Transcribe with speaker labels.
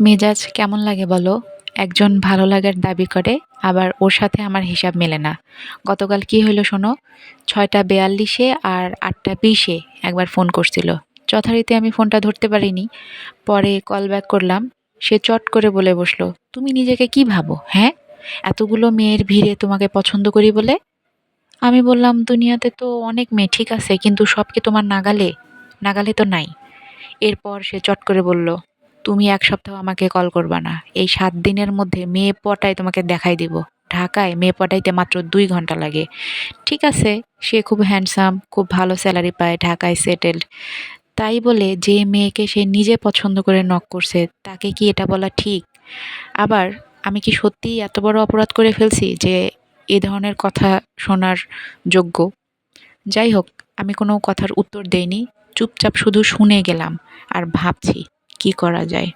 Speaker 1: মেজাজ কেমন লাগে বলো? একজন ভালো লাগার দাবি করে, আবার ওর সাথে আমার হিসাব মেলে না। গতকাল কি হইল শোনো? ছয়টা বেয়াল্লিশে আর আটটা বিশে একবার ফোন করছিল। যথারীতি আমি ফোনটা ধরতে পারিনি। পরে কল ব্যাক করলাম। সে চট করে বলে বসল, তুমি নিজেকে কি ভাবো হ্যাঁ? এতগুলো মেয়ের ভিড়ে তোমাকে পছন্দ করি বলে? আমি বললাম, দুনিয়াতে তো অনেক মেয়ে ঠিক আছে, কিন্তু সব কি তোমার নাগালে? নাগালে তো নাই। এরপর সে চট করে বলল তুমি এক সপ্তাহ আমাকে কল করবা না। এই সাত দিনের মধ্যে মেয়ে পটায় তোমাকে দেখাই দিব। ঢাকায় মেয়ে পটাইতে মাত্র দুই ঘণ্টা লাগে। ঠিক আছে, সে খুব হ্যান্ডসাম খুব ভালো স্যালারি পায়, ঢাকায় সেটেলড তাই বলে যে মেয়েকে সে নিজে পছন্দ করে নক করছে, তাকে কি এটা বলা ঠিক? আবার আমি কি সত্যিই এত বড় অপরাধ করে ফেলছি যে এ ধরনের কথা শোনার যোগ্য? যাই হোক, আমি কোনো কথার উত্তর দেইনি। চুপচাপ শুধু শুনে গেলাম আর ভাবছি। কি করা যায়?